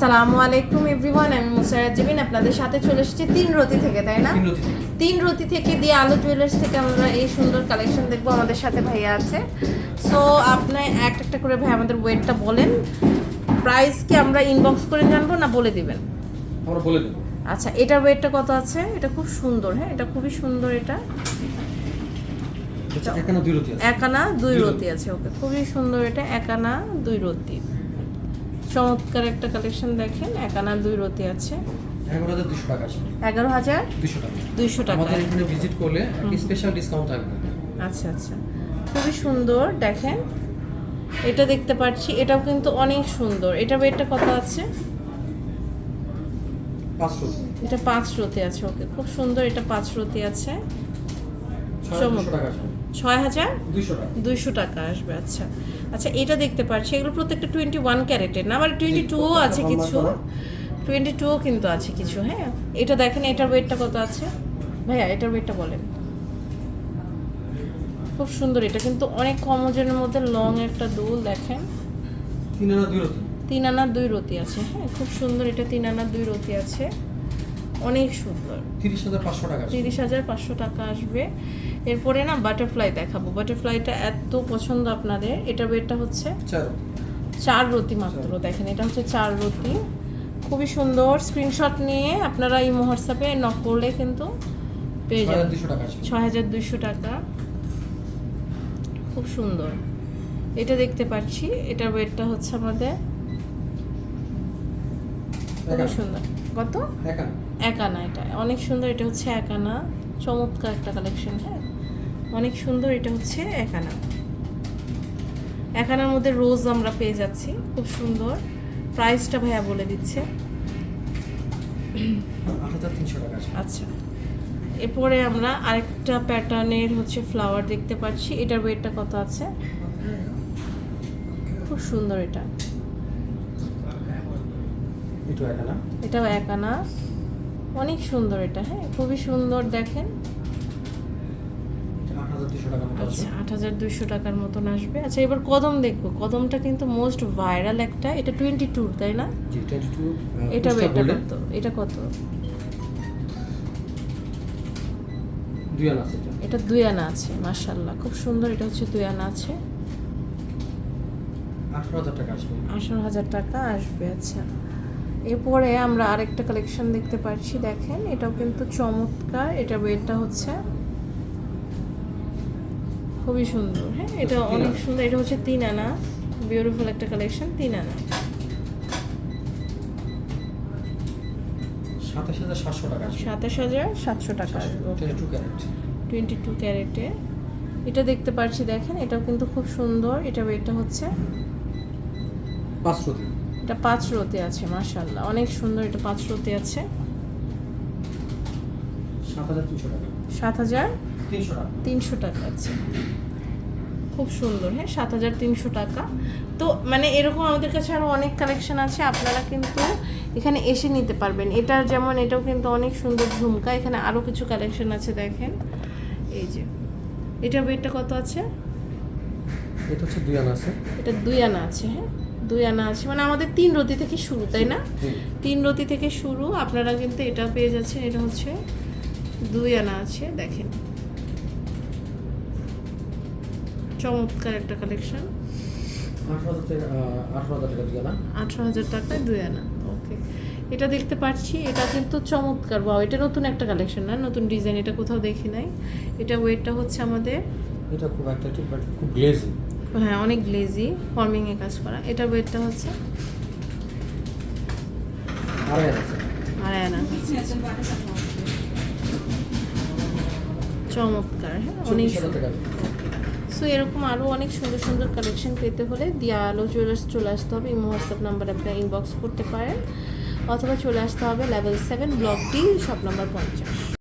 আসসালামু আলাইকুম এভরিওয়ান আমি মুসারাত জিবিন আপনাদের সাথে চলে এসেছি তিন রতি থেকে তাই না? তিন রতি থেকে। দিয়ে আলো জুয়েলার্স থেকে আমরা এই সুন্দর কালেকশন দেখব আমাদের সাথে ভাইয়া আছে। সো আপনি একটা একটা করে ভাই আমাদের ওয়েটটা বলেন। প্রাইস কি আমরা ইনবক্স করে জানব না বলে দিবেন? আমরা বলে দেবো। আচ্ছা এটার ওয়েটটা কত আছে? এটা খুব সুন্দর হ্যাঁ? এটা খুবই সুন্দর এটা। এখানে দুই রতি আছে। একানা দুই দুই রতি। আছে ওকে। খুবই সুন্দর এটা একানা দুই রতি। চমৎকার একটা কালেকশন দেখেন এক আনা দুই রতি আছে। এগারো হাজার দুইশো টাকা আমাদের এখানে ভিজিট করলে স্পেশাল ডিসকাউন্ট থাকবে। আচ্ছা আচ্ছা। খুবই সুন্দর দেখেন। এটা দেখতে পাচ্ছি এটাও কিন্তু অনেক সুন্দর। এটা ওয়েটটা কত আছে? এটা পাঁচ রতি আছে ওকে। খুব সুন্দর এটা পাঁচ রতি আছে। ছয় ছয় হাজার? দুইশো টাকা। আসবে আচ্ছা। আচ্ছা এটা দেখতে পাচ্ছি এগুলো প্রত্যেকটা টোয়েন্টি ওয়ান ক্যারেটের না? আবার টোয়েন্টি টুও আছে কিছু। টোয়েন্টি টুও কিন্তু আছে কিছু হ্যাঁ? এটা দেখেন এটার ওয়েটটা কত আছে? ভাইয়া এটার ওয়েটটা বলেন। খুব সুন্দর এটা কিন্তু অনেক কম ওজনের মধ্যে লং একটা দুল দেখেন। তিন হাজার দুই রতি। তিন আনার দুই রতি আছে হ্যাঁ? খুব সুন্দর এটা তিন আনার দুই রতি আছে। অনেক সুন্দর। তিরিশ হাজার পাঁচশো টাকা তিরিশ হাজার পাঁচশো টাকা আসবে। এরপরে না বাটারফ্লাই দেখাবো। বাটারফ্লাইটা এত পছন্দ আপনাদের। এটা ওয়েটটা হচ্ছে চার রতি। মাত্র দেখেন এটা হচ্ছে চার রতি। খুবই সুন্দর। স্ক্রিনশট নিয়ে আপনারা এই হোয়াটসঅ্যাপে নক করলে কিন্তু পেয়ে যাবেন। ছয় হাজার দুইশো টাকা খুব সুন্দর। এটা দেখতে পাচ্ছি। এটার ওয়েটটা হচ্ছে আমাদের খুবই সুন্দর। কত? একানা। এটা। অনেক সুন্দর এটা হচ্ছে একানা। চমৎকার একটা কালেকশন হ্যাঁ? অনেক সুন্দর এটা হচ্ছে একানা। একানার মধ্যে রোজ আমরা পেয়ে যাচ্ছি খুব সুন্দর। প্রাইসটা ভাইয়া বলে দিচ্ছে। আচ্ছা। এরপরে আমরা আরেকটা প্যাটার্নের হচ্ছে ফ্লাওয়ার দেখতে পাচ্ছি। এটার ওয়েটটা কত আছে? খুব সুন্দর এটা। একটু একানা এটাও একানা অনেক সুন্দর এটা হ্যাঁ খুবই সুন্দর দেখেন। আচ্ছা আট হাজার দুইশো টাকার মতন আসবে। আচ্ছা এবার কদম দেখব কদমটা কিন্তু মোস্ট ভাইরাল একটা এটা টোয়েন্টি টু তাই না? এটা এটা কত? এটা কত? এটা। দুই আনা আছে মার্শাল্লাহ খুব সুন্দর এটা হচ্ছে দুই আনা আছে। আঠারো হাজার টাকা আসবে। আঠারো হাজার টাকা আসবে আচ্ছা। এরপরে আমরা আরেকটা কালেকশন দেখতে পাচ্ছি দেখেন এটাও কিন্তু চমৎকার এটা ওয়েটটা হচ্ছে খুবই সুন্দর হ্যাঁ এটা অনেক সুন্দর এটা হচ্ছে তিন আনা বিউটিফুল একটা কালেকশন তিন আনা। সাতাশ হাজার সাতশো টাকা সাতাশ হাজার সাতশো টাকা টোয়েন্টি টু ক্যারেট এটা দেখতে পাচ্ছি দেখেন এটাও কিন্তু খুব সুন্দর এটা হচ্ছে পাঁচ রতি। এটা পাঁচ রোতে আছে মাশাল্লাহ অনেক সুন্দর এটা পাঁচ রোতে আছে। সাত হাজার তিনশো টাকা। আছে। খুব সুন্দর হ্যাঁ সাত হাজার তিনশো টাকা। তো মানে এরকম আমাদের কাছে আরও অনেক কালেকশন আছে আপনারা কিন্তু এখানে এসে নিতে পারবেন। এটা যেমন এটাও কিন্তু অনেক সুন্দর ঝুমকা। এখানে আরও কিছু কালেকশন আছে দেখেন। এই যে এটা ওয়েটটা কত আছে? এটা হচ্ছে দুই আনা আছে। এটা দুই আনা আছে হ্যাঁ। দুই আনা আছে। মানে আমাদের তিন রতি থেকে শুরু তাই না? তিন রতি থেকে শুরু। আপনারা কিন্তু এটা পেয়ে যাচ্ছেন এটা হচ্ছে দুই আনা আছে দেখেন। চমৎকার একটা কালেকশন আঠারো হাজার টাকায় দুই আনা ওকে। এটা দেখতে পাচ্ছি এটা কিন্তু চমৎকার বাও এটা নতুন একটা কালেকশন না? নতুন ডিজাইন এটা কোথাও দেখি নাই। এটা ওয়েটটা হচ্ছে আমাদের এটা খুব বাট খুব গ্লেজি হ্যাঁ অনেক গ্লেজি ফর্মিংয়ে কাজ করা। এটার ওয়েটটা হচ্ছে? আড়াই আনা চমৎকার হ্যাঁ অনেক সো এরকম আরও অনেক সুন্দর সুন্দর কালেকশন পেতে হলে দিয়া আলো জুয়েলার্স চলে আসতে হবে। ইমো হোয়াটসঅ্যাপ নাম্বার আপনারা ইনবক্স করতে পারেন। অথবা চলে আসতে হবে level seven block D shop number পঞ্চাশ।